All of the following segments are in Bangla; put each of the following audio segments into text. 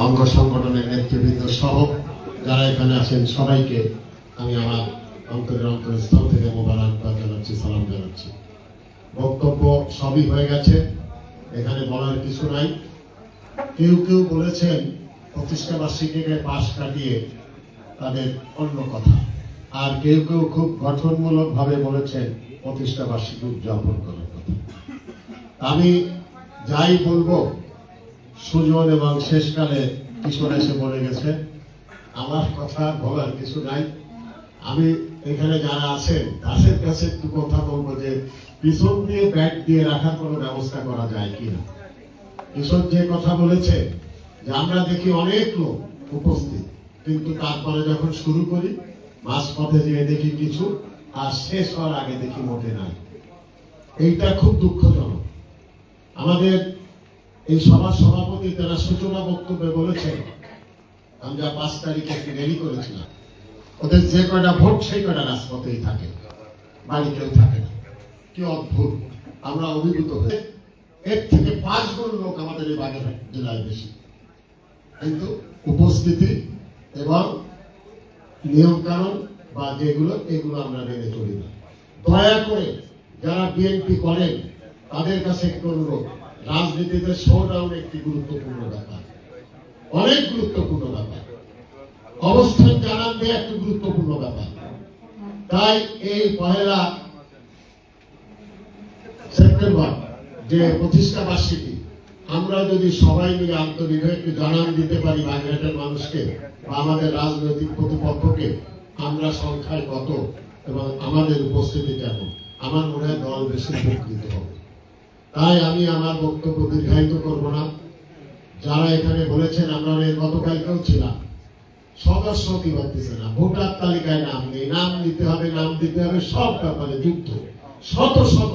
অঙ্গ সংগঠনের নেতৃবৃন্দ সহ যারা এখানে আছেন সবাইকে আমি আমার অন্তরের অন্তরস্থল থেকে মোবারকবাদ জানাচ্ছি, সালাম জানাচ্ছি। বক্তব্য সবই হয়ে গেছে, এখানে বলার কিছু নাই। কেউ কেউ বলেছেন প্রতিষ্ঠা বার্ষিকীকে পাশ কাটিয়ে তাদের অন্য কথা। আর কেউ কেউ খুব গঠনমূলক ভাবে বলেছেন প্রতিষ্ঠা বার্ষিকী উদযাপন করার কথা। আমি যাই বলব সুজন এবং শেষকালে কিশোর এসে বলে গেছে। আমার কথা বলার কিছু নাই। আমি এখানে যারা আছেন, তাদের কাছে একটু কথা বলব যে, পিছন দিয়ে ব্যাগ দিয়ে রাখার কোনো ব্যবস্থা করা যায় কিনা? কিশোর যে কথা বলেছে, যে আমরা দেখি অনেক লোক উপস্থিত, কিন্তু তারপরে যখন শুরু করি মাঝ পথে যেয়ে দেখি কিছু, আর শেষ হওয়ার আগে দেখি মোটে নাই। এইটা খুব দুঃখজনক। আমাদের এই সভার সভাপতি তারা সূচনা বক্তব্যে বলেছেন, আমরা পাঁচ তারিখে একটি রেলি করেছিলাম। ওদের যে কয়টা ভোট সেই কয়টা রাজপথেই থাকে বাড়ি কেউ থাকে না। কি অদ্ভুত, আমরা অভিভূত হয়ে এর থেকে পাঁচ গুণ লোক আমাদের এই বাগেরহাট জেলায় বেশি। কিন্তু উপস্থিতি এবং নিয়ম কানুন বা যেগুলো, এগুলো আমরা মেনে চলি না। দয়া করে যারা বিএনপি করেন, তাদের কাছে একটু অনুরোধ। রাজনীতিতে শোডাউন একটি গুরুত্বপূর্ণ ব্যাপার। অনেক গুরুত্বপূর্ণ ব্যাপার। অবস্থান জানান দেওয়া একটি গুরুত্বপূর্ণ ব্যাপার। তাই এই পহেলা সেপ্টেম্বর, যে প্রতিষ্ঠা বার্ষিকী, আমরা যদি সবাই মিলে আন্তরিকভাবে জানান দিতে পারি বাগেরহাটের মানুষকে বা আমাদের রাজনৈতিক প্রতিপক্ষকে, আমরা সংখ্যায় কত এবং আমাদের উপস্থিতি কেমন? আমার মনে হয় দল বেশি উপকৃত হবে। তাই আমি আমার বক্তব্য দীর্ঘায়িত করব না। যারা এখানে বলেছেন আমরা গতকালকেও ছিলাম। সদস্য কি পারতেছে না। ভোটার তালিকায় নাম নেই, নাম দিতে হবে, নাম দিতে হবে, সব ব্যাপারে যুদ্ধ শত শত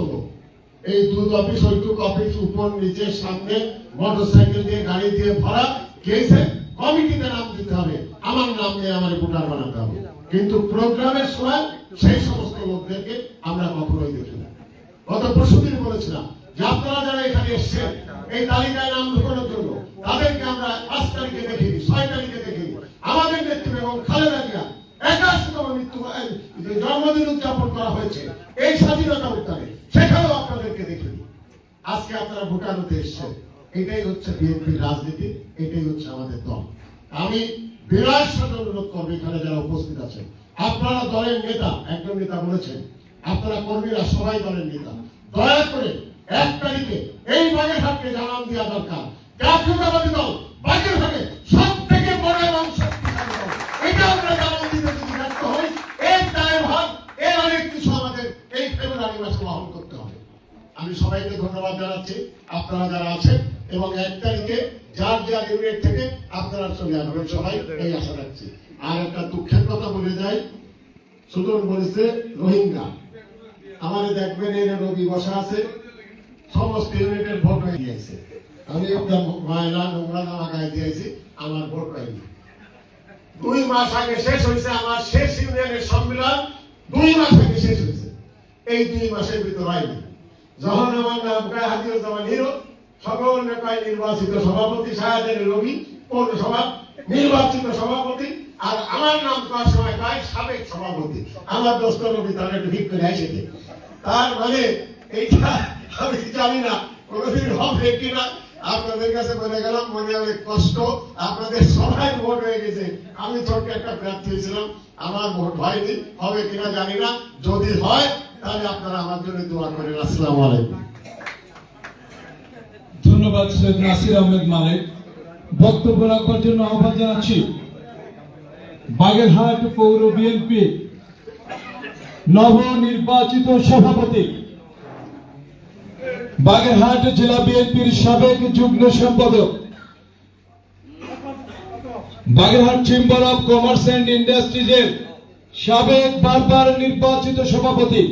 এই দুধ অফিস, ওইটুক অফিস, উপর, নিচে, সামনে মোটর সাইকেল দিয়ে, গাড়ি দিয়ে ভরা কেসে কমিটিতে নাম দিতে হবে। আমার নাম নিয়ে আমার ভোটার বানাতে হবে। কিন্তু প্রোগ্রামের সময় সেই সমস্ত লোকদেরকে আমরা কখনোই দেখি না। গত পরশুদিন বলেছিলাম আপনারা যারা এখানে এসছেন, এই তালিকায় নাম ঢোকানোর জন্য তাদেরকে আমরা পাঁচ তারিখে দেখিনি, ছয় তারিখে দেখিনি। আমাদের নেতৃত্বে এবং খালেদা জিয়া একাশতম মৃত্যু জন্মদিন উদযাপন করা হয়েছে, এই স্বাধীনতা সেখানেও আপনাদেরকে আজকে আপনারা এসছেন, এটাই হচ্ছে বিএনপির রাজনীতি, এটাই হচ্ছে আমাদের দল। আমি বিরাট সাথে অনুরোধ করব এখানে যারা উপস্থিত আছেন। আপনারা দলের নেতা, একজন নেতা বলেছেন, আপনারা কর্মীরা সবাই দলের নেতা। দয়া করে এক তারিখে এই বাগেরহাটকে জানান দেওয়া দরকার। জাতীয়তাবাদী দল বাগেরহাটে সব থেকে বড় এবং শক্তিশালী দল। এটা আমরা জানান দিতে যদি ব্যর্থ হই এর দায় ভাগ এর অনেক কিছু আমাদের এই ফেব্রুয়ারি মাসে বহন করতে হবে। আমি সবাইকে ধন্যবাদ জানাচ্ছি, আপনারা যারা আছেন, এবং এক তারিখে যার যার ইউনিট থেকে আপনারা চলে আসবেন সবাই, এই আশা রাখছি। আর একটা দুঃখের কথা বলে যাই সুদন বলেছে রোহিঙ্গা। আমাদের দেখবেন যে রবি বসা আছে সমস্ত ইউনিটের ভোট হয়ে গিয়েছে। আমি একটা ময়লা নোংরা জামা গায়ে দিয়েছি, আমার ভোট পাইনি দুই মাস আগে শেষ হয়েছে আমার শেষ ইউনিয়নের সম্মেলন, দুই মাস আগে শেষ হয়েছে। এই দুই মাসের ভিতর হয়নি। যখন আমার নাম গায়ে হাজিউজ্জামান হিরো সকল নেতায় নির্বাচিত সভাপতি শাহাদের রবি, পৌরসভা, নির্বাচিত সভাপতি, আর আমার নাম করার সময় কয় সাবেক সভাপতি। আমার দোস্ত রবি তার একটু ঠিক করে এসেছে। তার মানে এইটা আমি জানি না, কোনোদিন হবে কিনা আপনাদের কাছে বলে গেলাম, মনে অনেক কষ্ট। আপনাদের সবাই ভোট হয়ে গেছে। আমি ছোট্ট একটা প্রার্থী হয়েছিলাম আমার ভোট হয়নি, হবে কিনা জানি না। যদি হয়, তাহলে আপনারা আমার জন্য দোয়া করেন। আসসালামু আলাইকুম। ধন্যবাদ, সৈয়দ নাসির আহমেদ মালিক। বক্তব্য রাখবার জন্য আহ্বান জানাচ্ছি, বাগেরহাট পৌর বিএনপি নবনির্বাচিত সভাপতি বাগেরহাট জেলা বিএনপির সাবেক যুগ্ম সম্পাদক। Bagerhat chamber of commerce and ইন্ডাস্ট্রিজের সাবেক বারবার নির্বাচিত সভাপতি।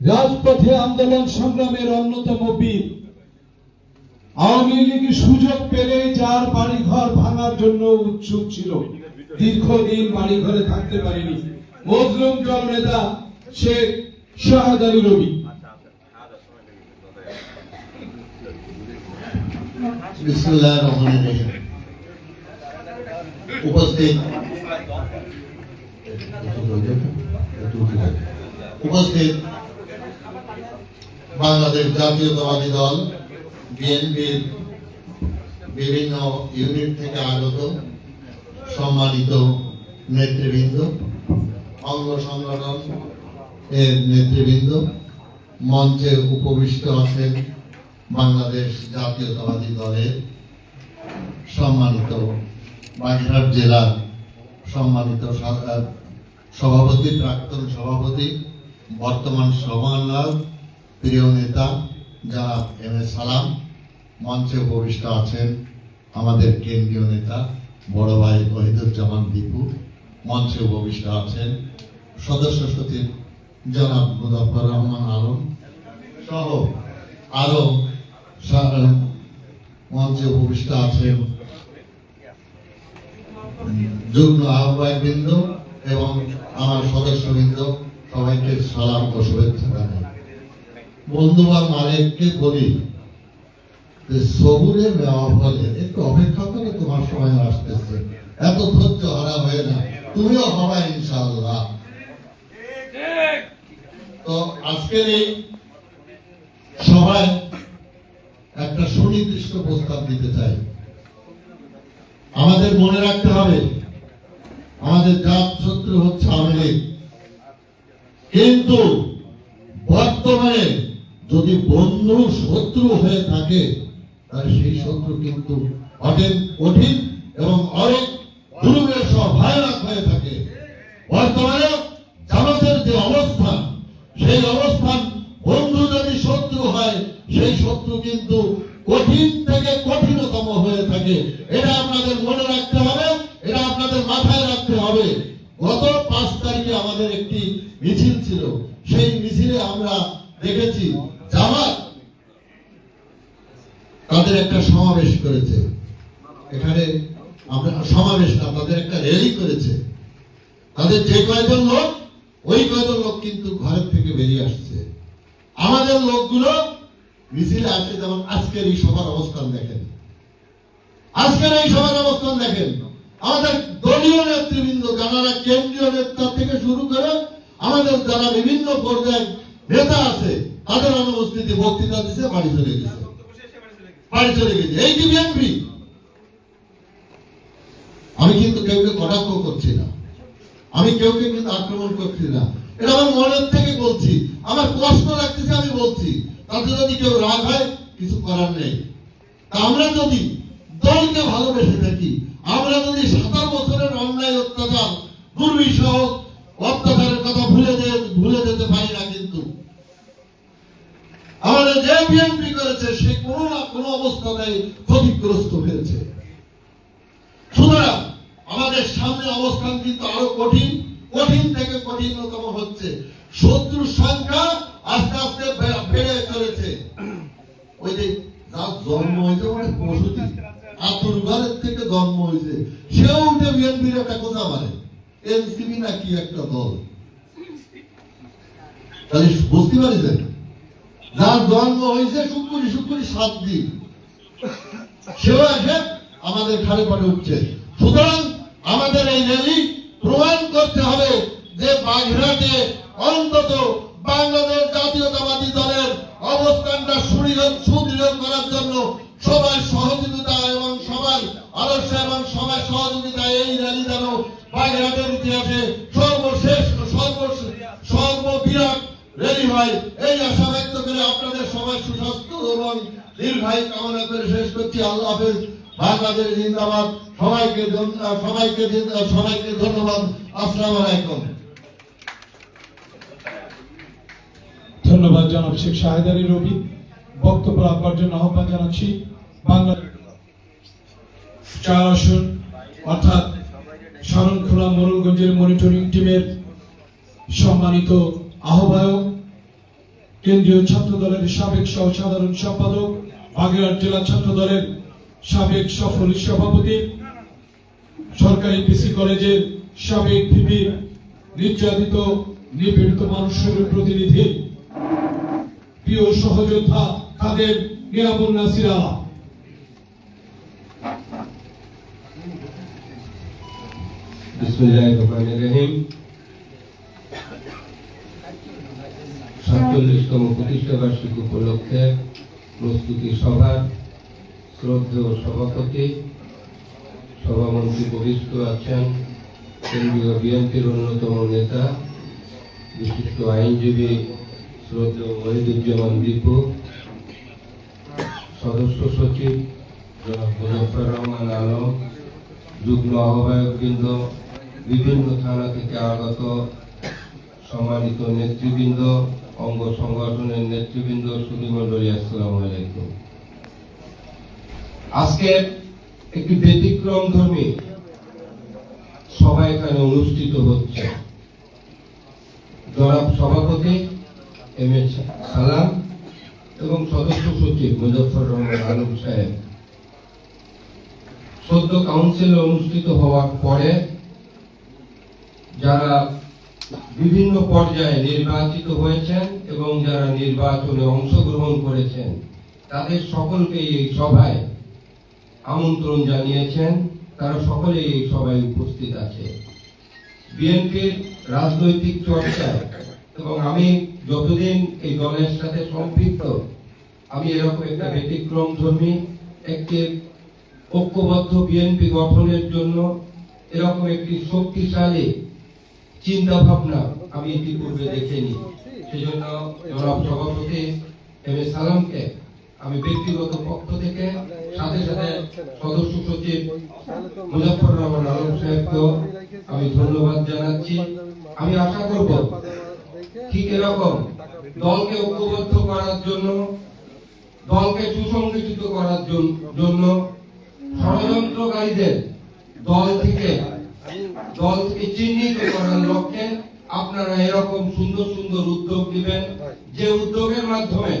রাজপথে আন্দোলন সংগ্রামের অন্যতম বীর। আওয়ামী লীগ সুযোগ পেলে যার বাড়িঘর ভাঙার জন্য উৎসুক ছিল। দীর্ঘদিন বাড়ি ঘরে থাকতে পারেনি। মজলুম দল নেতা শেখ শাহাদ আলী রবি। উপস্থিত। উপস্থিত। বাংলাদেশ জাতীয়তাবাদী দল, বিএনপির বিভিন্ন ইউনিট থেকে আগত সম্মানিত নেতৃবৃন্দ, অঙ্গ সংগঠন এর নেতৃবৃন্দ, মঞ্চে উপবিষ্ট আছেন বাংলাদেশ জাতীয়তাবাদী দলের সম্মানিত বাগেরহাট জেলার সম্মানিত সভাপতি, প্রাক্তন সভাপতি, বর্তমান সমন্বয়ক প্রিয় নেতা যারা এম এ সালাম। মঞ্চে উপবিষ্ট আছেন আমাদের কেন্দ্রীয় নেতা, বড় ভাই ওহিদুজ্জামান দীপু। মঞ্চে উপবিষ্ট আছেন সদস্য সচিব জনাব মুজাফর রহমান আলম সহ আরও সা- মঞ্চে উপবিষ্ট আছেন যুগ্ম আহ্বায়ক বৃন্দ এবং আমার সদস্যবৃন্দ, সবাইকে সালাম ও শুভেচ্ছা জানাই। বন্ধু বা মালিককে বলি যে সবুরে নেওয়া ফলে একটু অপেক্ষা করে তোমার সময় আসতেছে। এত ধৈর্য হারা হয়ে না, তুমিও হবা ইনশাআল্লাহ। তো আজকের এই সভায় একটা সুনির্দিষ্ট প্রস্তাব দিতে চাই। আমাদের মনে রাখতে হবে, আমাদের জাত শত্রু হচ্ছে আওয়ামী লীগ। কিন্তু বর্তমানে যদি বন্ধু শত্রু হয়ে থাকে, তাহলে সেই শত্রু কিন্তু অটেন কঠিন এবং অনেক দুর্গের সহ ভয়ানক হয়ে থাকে। বর্তমানে আপনাদের মনে রাখতে হবে, এটা আপনাদের মাথায় রাখতে হবে। গত পাঁচ তারিখে আমাদের একটি মিছিল ছিল। সেই মিছিলে আমরা দেখেছি, জামাত তাদের একটা সমাবেশ করেছে। এখানে আমরা সমাবেশ না, তাদের একটা র্যালি করেছে। তাদের যে কয়জন লোক, ওই কয়জন লোক কিন্তু ঘরের থেকে বেরিয়ে আসছে। আমাদের লোকগুলো মিছিলে আসছে যেমন আজকের এই সভার অবস্থান দেখেন। আজকের এই সভার অবস্থান দেখেন। আমাদের দলীয় নেতৃবৃন্দ যারা কেন্দ্রীয় নেতা থেকে শুরু করে আমাদের যারা বিভিন্ন পর্যায়ের নেতা আছে, তাদের অনুপস্থিতি বক্তৃতা দিচ্ছে বাড়ি চলে গেছে। বাড়ি চলে গেছে। এই কি বিএনপি আমি কিন্তু কেউকে কটাক্ষ করছি না। আমি কেউকে কিন্তু আক্রমণ করছি না। এটা আমার মনের থেকে বলছি। আমার কষ্ট লাগতেছে আমি বলছি। তাতে যদি কেউ রাগ হয়, কিছু করার নেই। আমরা যদি দলকে ভালোবেসে থাকি আমরা যদি সাতার বছরের অন্যায় অত্যাচার, দুর্বিষহ অত্যাচারের কথা ভুলে ভুলে যেতে পারি না কিন্তু। আমাদের যে বিএনপি করেছে, সে কোনো না কোনো অবস্থায় ক্ষতিগ্রস্ত হয়েছে। সুতরাং আমাদের সামনে অবস্থান কিন্তু আরও কঠিন কঠিন থেকে কঠিনতম হচ্ছে। শত্রুর সংখ্যা আস্তে আস্তে বেড়ে চলেছে। ওই যে যার জন্ম হয়েছে মানে পশুটি আতুর ঘরের থেকে জন্ম হয়েছে। সেও উঠে বিএনপির একটা মারে। এনসিবি নাকি একটা দল? তাহলে বুঝতে যার জন্ম হয়েছে শুক্রি শুক্রি সাত দিন। সেও এসে আমাদের ঘাড়ে পড়ে উঠছে। সুতরাং আমাদের এই র্যালি প্রমাণ করতে হবে যে বাঘরাটে অন্তত বাংলাদেশ জাতীয়তাবাদী দলের অবস্থানটা সুদৃঢ় করার জন্য সবাই সহযোগিতা এবং সবার আদর্শ এবং সবার সহযোগিতা এই র্যালি যেন বাগেরহাটের ইতিহাসে সর্বশেষ সর্ব সর্ববিরাট রেডি হয়। এই আশা ব্যক্ত করে আপনাদের সবাই সুস্বাস্থ্য এবং দীর্ঘায়ু কামনা করে শেষ করছি। আল্লাহ হাফেজ। বাংলাদেশ জিন্দাবাদ। সবাইকে সবাইকে সবাইকে ধন্যবাদ। আসসালামু আলাইকুম। ধন্যবাদ জনাব শেখ শাহেদ রবি। বক্তব্য রাখবার জন্য আহ্বান জানাচ্ছি। বাংলা চার আসন অর্থাৎ শরণখোলা মোরলগঞ্জের মনিটরিং টিমের সম্মানিত আহ্বায়ক, কেন্দ্রীয় ছাত্র সাবেক সহ সম্পাদক, বাগেরহাট জেলা ছাত্র সাবেক সফল সভাপতি, সরকারি পিসি কলেজের সাবেক ভিপি, নির্যাতিত, নিপীড়িত মানুষের প্রতিনিধি, প্রিয় সহযোদ্ধা, তাদের নিয়ামুল নাসির বিসমুল্লাহ রহমান রহিম। সাতচল্লিশতম প্রতিষ্ঠা বার্ষিকী উপলক্ষে প্রস্তুতি সভার শ্রদ্ধেয় সভাপতি, সভামন্ত্রী বরিষ্ঠ আছেন কেন্দ্রীয় বিএনপির অন্যতম নেতা, বিশিষ্ট আইনজীবী শ্রদ্ধেয় মহিদুজ্জামান দীপু, সদস্য সচিব জনাব মুজফর রহমান আলম, যুগ্ম আহ্বায়কবৃন্দ বিভিন্ন থানা থেকে আগত সম্মানিত নেতৃবৃন্দ, অঙ্গ সংগঠনের নেতৃবৃন্দ সুধীমণ্ডলী আসসালামু আলাইকুম। আজকে একটি ব্যতিক্রম ধর্মী সভা এখানে অনুষ্ঠিত হচ্ছে। জনাব সভাপতি এম এ সালাম এবং সদস্য সচিব মুজফর রহমান আলম সাহেব। সদ্য কাউন্সিল অনুষ্ঠিত হওয়ার পরে যারা বিভিন্ন পর্যায়ে নির্বাচিত হয়েছেন এবং যারা নির্বাচনে অংশগ্রহণ করেছেন, তাদের সকলকে এই সভায় আমন্ত্রণ জানিয়েছেন। তারা সকলেই এই সভায় উপস্থিত আছে। বিএনপির রাজনৈতিক চর্চা এবং আমি যতদিন এই দলের সাথে সম্পৃক্ত, আমি এরকম একটা ব্যতিক্রম ধর্মী একটি ঐক্যবদ্ধ বিএনপি গঠনের জন্য এরকম একটি শক্তিশালী চিন্তা ভাবনা আমি ইতিপূর্বে দেখিনি। সেজন্য জনাব সভাপতি এম এ সালামকে আমি ব্যক্তিগত পক্ষ থেকে সাথে সাথে সদস্য সচিব মুজফর রহমান আলম সাহেবকেও আমি ধন্যবাদ জানাচ্ছি। আমি আশা করব ঠিক এরকম দলকে ঐক্যবদ্ধ করার জন্য, দলকে সুসংগঠিত করার জন্য ষড়যন্ত্রকারীদের দল থেকে দল থেকে চিহ্নিত করার লক্ষ্যে আপনারা এরকম সুন্দর সুন্দর উদ্যোগ দিবেন যে উদ্যোগের মাধ্যমে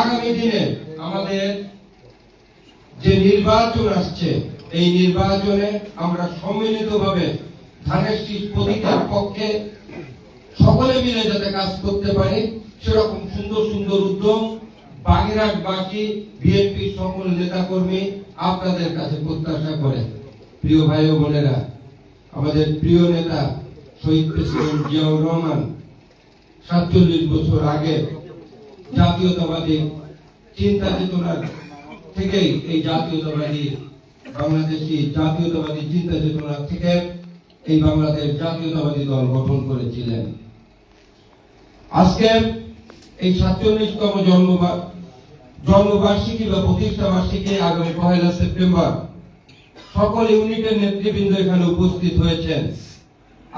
আগামী দিনে আমাদের যে নির্বাচন আসছে, এই নির্বাচনে আমরা সম্মিলিতভাবে ধানের শীষ প্রতীকের পক্ষে সকলে মিলে যাতে কাজ করতে পারি, সেরকম সুন্দর সুন্দর উদ্যোগ বাগেরহাটবাসী, বিএনপি সকল নেতা কর্মী আপনাদের কাছে প্রত্যাশা করে। প্রিয় ভাই ও বোনেরা আমাদের প্রিয় নেতা শহীদ প্রেসিডেন্ট জিয়াউর রহমান সাতচল্লিশ বছর আগে জাতীয়তাবাদী চিন্তা চেতনার থেকেই এই জাতীয়তাবাদী বাংলাদেশি জাতীয়তাবাদী চিন্তা চেতনা থেকে এই বাংলাদেশ জাতীয়তাবাদী দল গঠন করেছিলেন। আজকে এই সাতচল্লিশতম জন্মবা- জন্মবার্ষিকী বা প্রতিষ্ঠা বার্ষিকী আগামী পহেলা সেপ্টেম্বর সকল ইউনিটের নেতৃবৃন্দ এখানে উপস্থিত হয়েছেন।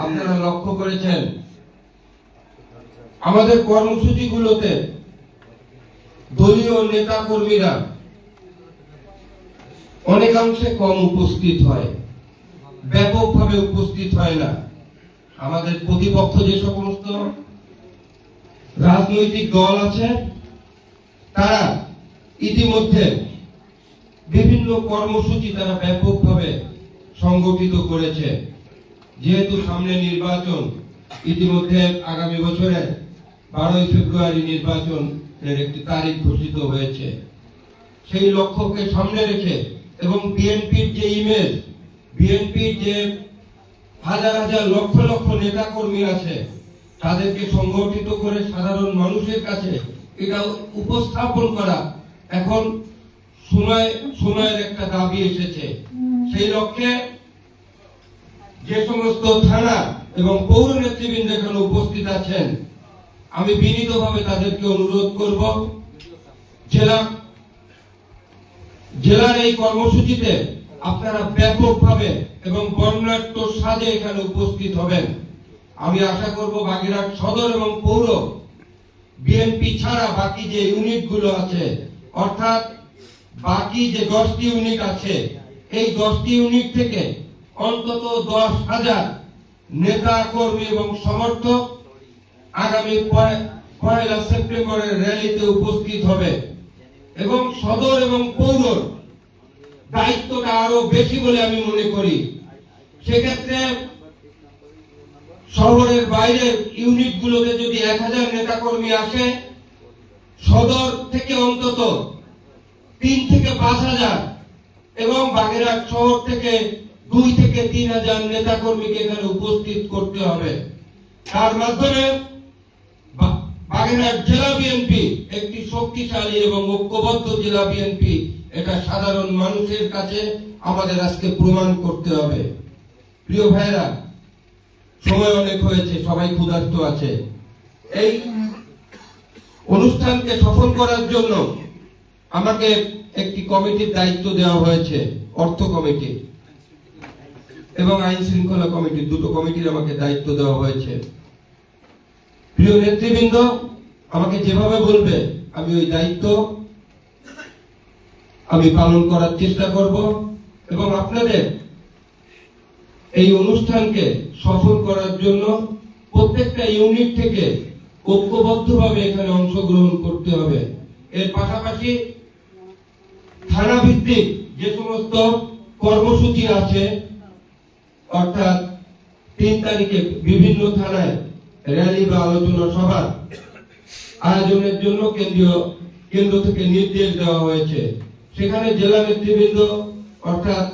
আপনারা লক্ষ্য করেছেন? আমাদের কর্মসূচিগুলোতে দলীয় নেতা কর্মীরা অনেকাংশে কম উপস্থিত হয়, ব্যাপকভাবে উপস্থিত হয় না। আমাদের প্রতিপক্ষ যে সমস্ত রাজনৈতিক দল আছে, তারা ইতিমধ্যে বিভিন্ন কর্মসূচি তারা ব্যাপকভাবে সংগঠিত করেছে। যেহেতু সামনে নির্বাচন, ইতিমধ্যে আগামী বছরের বারোই ফেব্রুয়ারি নির্বাচনের একটি তারিখ ঘোষিত হয়েছে। সেই লক্ষ্যকে সামনে রেখে এবং বিএনপির যে ইমেজ বিএনপির যে হাজার হাজার লক্ষ লক্ষ নেতা কর্মী আছে, তাদেরকে সংগঠিত করে সাধারণ মানুষের কাছে এটা উপস্থাপন করা এখন সময়ের একটা দাবি এসেছে। সেই লক্ষ্যে যে সমস্ত থানা এবং পৌর নেতৃবৃন্দ এখানে উপস্থিত আছেন আমি বিনীতভাবে তাদেরকে অনুরোধ করব জেলা জেলার এই কর্মসূচিতে আপনারা ব্যাপকভাবে এবং বর্ণাঢ্য সাজে এখানে উপস্থিত হবেন। আমি আশা করব বাগেরহাট সদর এবং পৌর বিএনপি ছাড়া বাকি যে ইউনিটগুলো আছে অর্থাৎ বাকি যে দশটি ইউনিট আছে, এই দশটি ইউনিট থেকে অন্তত দশ হাজার নেতা কর্মী এবং সমর্থক আগামী পয়- পয়লা সেপ্টেম্বরের র্যালিতে উপস্থিত হবে। এবং সদর এবং পৌর দায়িত্বটা আরও বেশি বলে আমি মনে করি। সেক্ষেত্রে শহরের বাইরের ইউনিটগুলোতে যদি এক হাজার নেতা কর্মী আসে, সদর থেকে অন্তত তিন থেকে পাঁচ হাজার এবং বাগেরহাট শহর থেকে দুই থেকে তিন হাজার নেতা কর্মীকে এখানে উপস্থিত করতে হবে। তার মাধ্যমে বাগেরহাট জেলা বিএনপি একটি শক্তিশালী এবং ঐক্যবদ্ধ জেলা বিএনপি এটা সাধারণ মানুষের কাছে আমাদের আজকে প্রমাণ করতে হবে। প্রিয় ভাইরা সময় অনেক হয়েছে, সবাই ক্ষুধার্ত আছে। এই অনুষ্ঠানকে সফল করার জন্য আমাকে একটি কমিটির দায়িত্ব দেওয়া হয়েছে, অর্থ কমিটি এবং আইন শৃঙ্খলা কমিটি, দুটো কমিটির আমাকে দায়িত্ব দেওয়া হয়েছে। প্রিয় নেতৃবৃন্দ, আমাকে যেভাবে বলবে, আমি ওই দায়িত্ব আমি পালন করার চেষ্টা করব এবং আপনাদের এই অনুষ্ঠানকে সফল করার জন্য প্রত্যেকটা ইউনিট থেকে ঐক্যবদ্ধভাবে এখানে অংশগ্রহণ করতে হবে। এর পাশাপাশি থানা ভিত্তিক যে সমস্ত কর্মসূচি আছে, অর্থাৎ তিন তারিখে বিভিন্ন থানায় র্যালি বা আলোচনা সভা আয়োজনের জন্য কেন্দ্রীয় কেন্দ্র থেকে নির্দেশ দেওয়া হয়েছে। সেখানে জেলা নেতৃবৃন্দ, অর্থাৎ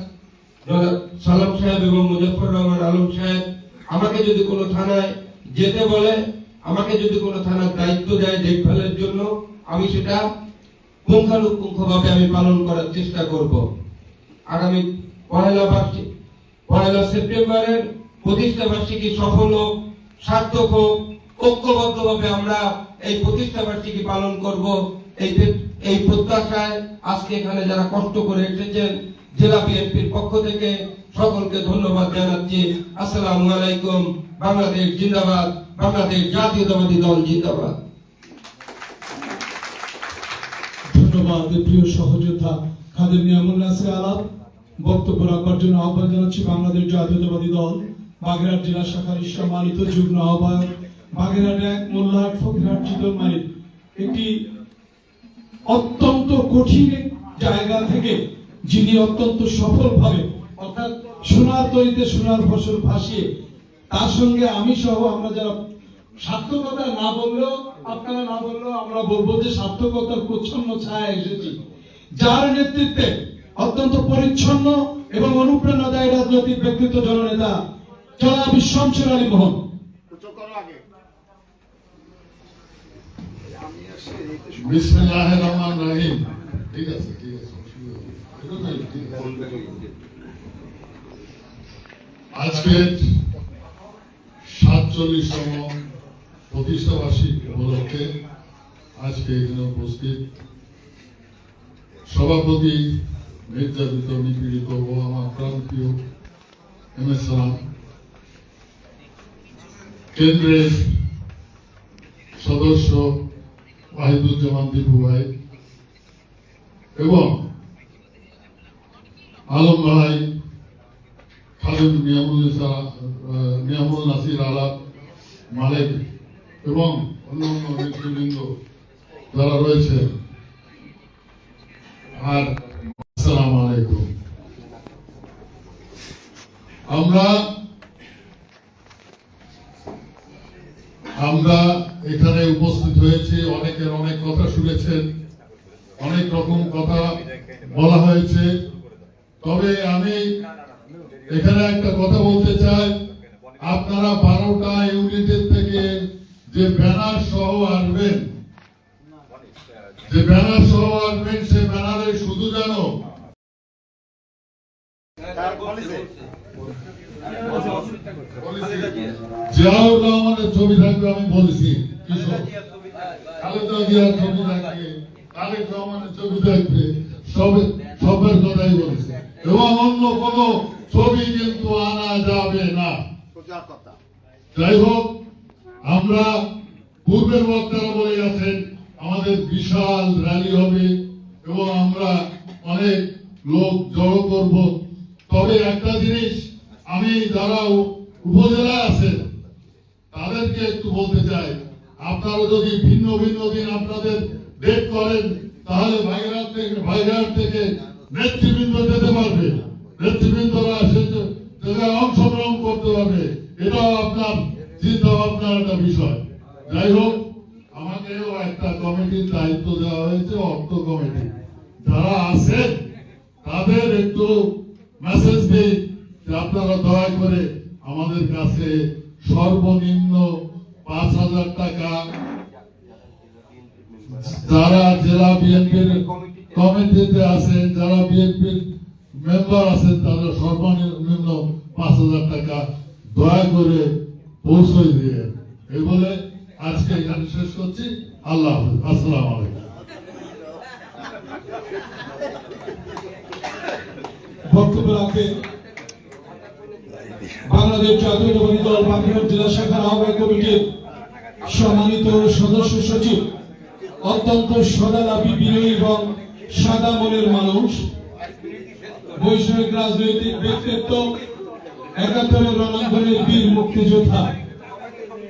সালাম সাহেব এবং মুজফর রহমান আলম সাহেব, আমাকে যদি কোনো থানায় যেতে বলে, আমাকে যদি কোনো থানার দায়িত্ব দেয় দেখভালের জন্য, আমি সেটা পুঙ্খানুপুঙ্খভাবে আমি পালন করার চেষ্টা করব। আগামী পয়লা বার্ষিক, পয়লা সেপ্টেম্বরের প্রতিষ্ঠা বার্ষিকী সফল হোক, সার্থক হোক, ঐক্যবদ্ধভাবে আমরা এই প্রতিষ্ঠা বার্ষিকী পালন করব। এই এই প্রত্যাশায় আজকে এখানে যারা কষ্ট করে এসেছেন, জেলা বিএনপির পক্ষ থেকে সকলকে ধন্যবাদ জানাচ্ছি। আসসালামু আলাইকুম, বাংলাদেশ জিন্দাবাদ, বাংলাদেশ জাতীয়তাবাদী দল জিন্দাবাদ। প্রিয় সহযোদ্ধা খাদের নিয়ামুল নাসির আলাপ বক্তব্য রাখবার জন্য আহ্বান জানাচ্ছি বাংলাদেশ জাতীয়তাবাদী দল জেলা শাখার আহ্বায়ক এক একটি অত্যন্ত কঠিন জায়গা থেকে যিনি অত্যন্ত সফলভাবে, অর্থাৎ সোনার তৈরিতে সোনার ফসল ভাসিয়ে, তার সঙ্গে আমি সহ আমরা যারা সার্থকতা না বললেও আপনারা না বললেও আমরা বলব যে সার্থকতার প্রচ্ছন্ন ছায়া এসেছি। যার নেতৃত্বে অত্যন্ত পরিচ্ছন্ন এবং অনুপ্রেরণাদায়ী রাজনৈতিক ব্যক্তিত্ব জননেতা জনাব শমশের আলী মোহন। বিসমিল্লাহ রহমান রহিম ঠিক আছে ঠিক আছে। আজকে সাতচল্লিশতম প্রতিষ্ঠা বার্ষিক উপলক্ষে আজকে এখানে উপস্থিত। সভাপতি নির্যাতিত নিপীড়িত ও আমার প্রাণপ্রিয় এম এস সালাম। কেন্দ্রের সদস্য ওয়াহিদুজ্জামান দীপু ভাই এবং আলম ভাই যে ব্যানার সহ আসবেন সে ব্যানারে শুধু যেন জিয়াউর রহমানের ছবি থাকবে আমি বলেছি। খালেদা জিয়ার ছবি থাকবে। তারেক রহমানের ছবি থাকবে। সবে সবের কথাই বলেছে। এবং অন্য কোন ছবি কিন্তু আনা যাবে না। যাই হোক আমরা পূর্বের বক্তারা বলে গেছেন আমাদের বিশাল র্যালি হবে এবং আমরা অনেক লোক জড়ো করব। তবে একটা জিনিস, আমি যারা উপজেলায় আছেন তাদেরকে একটু বলতে চাই। আপনারা যদি ভিন্ন ভিন্ন দিন আপনাদের ডেট করেন, তাহলে ভাইরাট থেকে ভাইরাট থেকে নেতৃবৃন্দ যেতে পারবে। নেতৃবৃন্দরা সে অংশগ্রহণ করতে পারবে, এটাও আপনার চিন্তা ভাবনার একটা বিষয়। যাই হোক আমাকেও একটা কমিটির দায়িত্ব দেওয়া হয়েছে, অর্থ কমিটি। যারা আছেন, তাদের একটু মেসেজ দিই যে আপনারা দয়া করে আমাদের কাছে সর্বনিম্ন পাঁচ হাজার টাকা। যারা জেলা বিএনপির কমিটিতে আছেন, যারা বিএনপির মেম্বার আছেন তারা সর্বনিম্ন পাঁচ হাজার টাকা দয়া করে পৌঁছে দিয়ে। এই বলে আজকে এখানে শেষ করছি। আল্লাহ আসসালামু বাংলাদেশ জাতীয়তাবাদী দল জেলা শাখার আহ্বায়ক কমিটির সম্মানিত সদস্য সচিব, অত্যন্ত সদালাপী বিনয়ী এবং সাদা মনের মানুষ বৈষয়িক রাজনৈতিক ব্যক্তিত্ব, একাত্তরের রণাঙ্গনের বীর মুক্তিযোদ্ধা।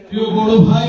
প্রিয় বড় ভাই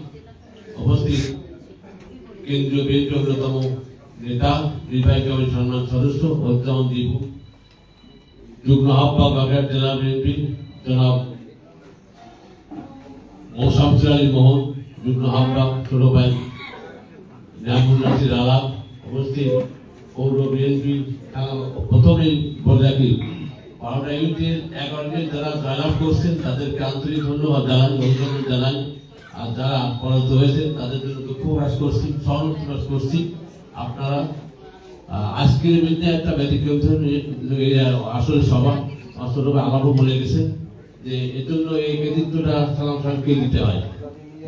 উপস্থিত কেন্দ্রীয় বিএনপি অন্যতম নেতা, নির্বাহী কমিটির সম্মান সদস্য অজ্ঞান দীপু, যুগ্ম আহ্বায়ক বাগেরহাট জেলা বিএনপি, জনাব মৌসামসির আলী মোহন, যুগ্ম আহ্বায়ক ছোট ভাই নামুল নাসির উপস্থিত, পৌর বিএনপি প্রথমেই বলে রাখি বারোটা ইউনিটের এগারো মিনিট যারা জয়লাভ করছেন, তাদেরকে আন্তরিক ধন্যবাদ জানাই, অভিনন্দন জানাই। আর যারা পরাজিত হয়েছেন তাদের জন্য দুঃখ প্রকাশ করছি সহমত প্রকাশ করছি। আপনারা আজকের মিটিংয়ে একটা ব্যতিক্রম আসলে সভা আসলে আলাপও বলে গেছে যে এর জন্য এই কৃতিত্বটা সালাম সাহেবকে দিতে হয়।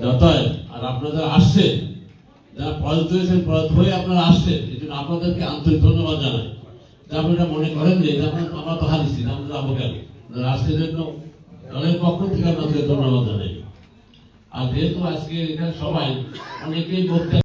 যতই, আর আপনারা আসছে যারা পরাজিত হয়েছেন, পরাজিত হয়ে আপনারা আসছেন, এই জন্য আপনাদেরকে আন্তরিক ধন্যবাদ জানাই। যে আপনারা মনে করেন যে আমরা তো হারিয়েছি আমরা যাব কেন আজকের জন্য দলের পক্ষ থেকে আপনাদের ধন্যবাদ জানাই। আর যেহেতু আজকে এখানে সবাই অনেকেই বক্তা